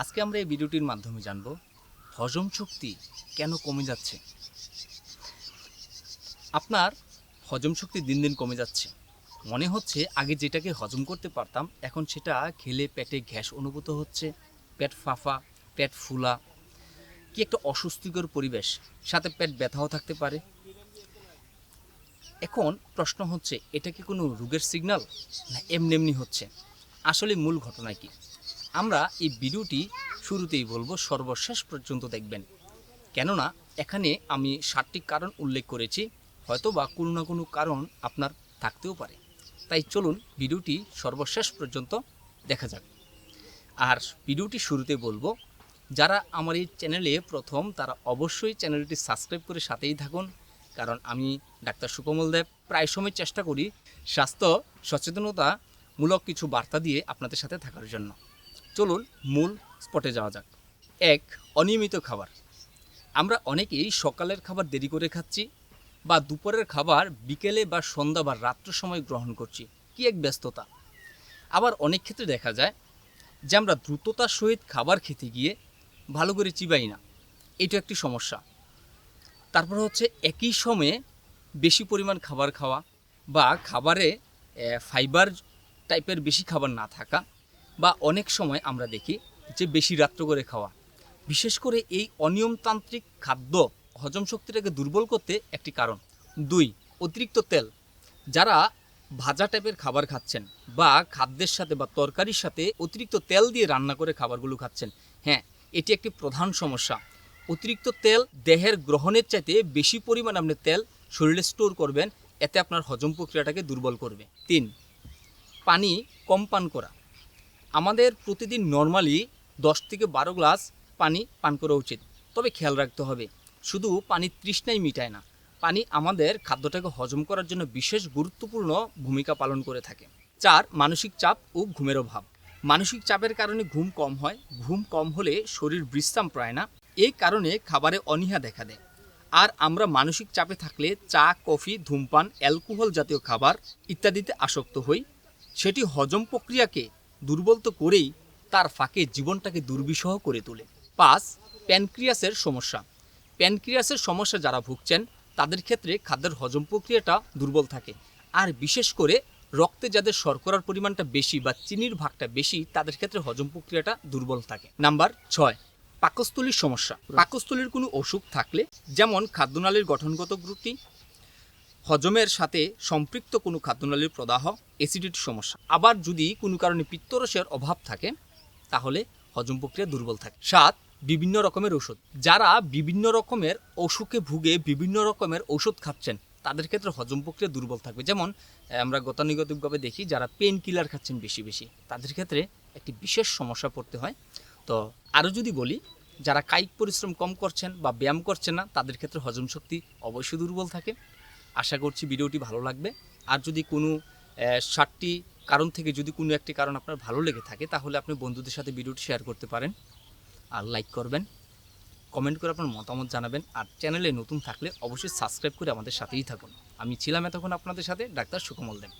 আজকে আমরা এই ভিডিওটির মাধ্যমে জানব, হজম শক্তি কেন কমে যাচ্ছে? আপনার হজম শক্তি দিন দিন কমে যাচ্ছে। মনে হচ্ছে আগে যেটাকে হজম করতে পারতাম, এখন সেটা খেলে পেটে গ্যাস অনুভূত হচ্ছে, পেট ফাফা, পেট ফুলা, কি একটা অস্বস্তিকর পরিবেশ, সাথে পেট ব্যথাও থাকতে পারে। এখন প্রশ্ন হচ্ছে, এটা কি কোনো রোগের সিগন্যাল না এমনি এমনি হচ্ছে? আসলে মূল ঘটনা কি? আমরা এই ভিডিওটি শুরুতেই বলব, সর্বশেষ পর্যন্ত দেখবেন। কেননা, এখানে আমি সাতটি কারণ উল্লেখ করেছি হয়তো বা কোনো না কোনো কারণ আপনার থাকতেও পারে। তাই চলুন ভিডিওটি সর্বশেষ পর্যন্ত দেখা যাক। আর ভিডিওটি শুরুতে বলব, যারা আমার এই চ্যানেলে প্রথম, তারা অবশ্যই চ্যানেলটি সাবস্ক্রাইব করে সাথেই থাকুন। কারণ আমি ডাক্তার সুকমল দেব প্রায় সময় চেষ্টা করি স্বাস্থ্য সচেতনতামূলক কিছু বার্তা দিয়ে আপনাদের সাথে থাকার জন্য। চলুন মূল স্পটে যাওয়া যাক। এক, অনিয়মিত খাবার। আমরা অনেকেই সকালের খাবার দেরি করে খাচ্ছি বা দুপুরের খাবার বিকেলে বা সন্ধ্যা বা রাত্র সময় গ্রহণ করছি। কি এক ব্যস্ততা। আবার অনেক ক্ষেত্রে দেখা যায় যে আমরা দ্রুততার সহিত খাবার খেতে গিয়ে ভালো করে চিবাই না। এটা একটি সমস্যা। তারপর হচ্ছে একই সময়ে বেশি পরিমাণ খাবার খাওয়া বা খাবারে ফাইবার টাইপের বেশি খাবার না থাকা বা অনেক সময় আমরা দেখি যে বেশি রাত্র করে খাওয়া। বিশেষ করে এই অনিয়মতান্ত্রিক খাদ্য হজম শক্তিটাকে দুর্বল করতে একটি কারণ। দুই, অতিরিক্ত তেল। যারা ভাজা টাইপের খাবার খাচ্ছেন বা খাদ্যের সাথে বা তরকারির সাথে অতিরিক্ত তেল দিয়ে রান্না করে খাবারগুলো খাচ্ছেন হ্যাঁ এটি একটি প্রধান সমস্যা। অতিরিক্ত তেল দেহের গ্রহণের চাইতে বেশি পরিমাণ আপনি তেল শরীরে স্টোর করবেন, এতে আপনার হজম প্রক্রিয়াটাকে দুর্বল করবে। তিন, পানি কম পান করা। আমাদের প্রতিদিন নর্মালি দশ থেকে বারো গ্লাস পানি পান করা উচিত। তবে খেয়াল রাখতে হবে, শুধু পানি তৃষ্ণাই মিটায় না, পানি আমাদের খাদ্যটাকে হজম করার জন্য বিশেষ গুরুত্বপূর্ণ ভূমিকা পালন করে থাকে। চার, মানসিক চাপ ও ঘুমের অভাব। মানসিক চাপের কারণে ঘুম কম হয়, ঘুম কম হলে শরীর বিশ্রাম পায় না এই কারণে খাবারে অনীহা দেখা দেয়। আর আমরা মানসিক চাপে থাকলে চা, কফি, ধূমপান, অ্যালকোহল জাতীয় খাবার ইত্যাদিতে আসক্ত হই। সেটি হজম প্রক্রিয়াকে দুর্বল তো করেই তার ফাঁকে জীবনটাকে দুর্বিষহ করে তোলে। পাঁচ, প্যানক্রিয়াসের সমস্যা। প্যানক্রিয়াসের সমস্যা যারা ভুগছেন, তাদের ক্ষেত্রে খাদ্যের হজম প্রক্রিয়াটা দুর্বল থাকে। আর বিশেষ করে রক্তে যাদের শর্করার পরিমাণটা বেশি বা চিনির ভাগটা বেশি, তাদের ক্ষেত্রে হজম প্রক্রিয়াটা দুর্বল থাকে। নাম্বার ছয়, পাকস্থলীর সমস্যা। পাকস্থলীর কোনো অসুখ থাকলে, যেমন খাদ্যনালীর গঠনগত ত্রুটি হজমের সাথে সম্পৃক্ত কোনো খাদ্যনালীর প্রদাহ অ্যাসিডিটির সমস্যা। আবার যদি কোনো কারণে পিত্তরসের অভাব থাকে, তাহলে হজম প্রক্রিয়া দুর্বল থাকে। সাত, বিভিন্ন রকমের ওষুধ যারা বিভিন্ন রকমের অসুখে ভুগে বিভিন্ন রকমের ওষুধ খাচ্ছেন, তাদের ক্ষেত্রে হজম প্রক্রিয়া দুর্বল থাকবে। যেমন আমরা গতানুগতিকভাবে দেখি, যারা পেন কিলার খাচ্ছেন বেশি বেশি, তাদের ক্ষেত্রে একটি বিশেষ সমস্যা পড়তে হয়। তো আরও যদি বলি, যারা কায়িক পরিশ্রম কম করছেন বা ব্যায়াম করছেন না, তাদের ক্ষেত্রে হজম শক্তি অবশ্যই দুর্বল থাকে। আশা করছি ভিডিওটি ভালো লাগবে। আর যদি কোনো ষাটটি কারণ থেকে যদি কোনো একটি কারণ আপনার ভালো লেগে থাকে, তাহলে আপনি বন্ধুদের সাথে ভিডিওটি শেয়ার করতে পারেন আর লাইক করবেন। কমেন্ট করে আপনার মতামত জানাবেন আর চ্যানেলে নতুন থাকলে অবশ্যই সাবস্ক্রাইব করে আমাদের সাথেই থাকুন। আমি ছিলাম এতক্ষণ আপনাদের সাথে ডাক্তার সুকমল দেব।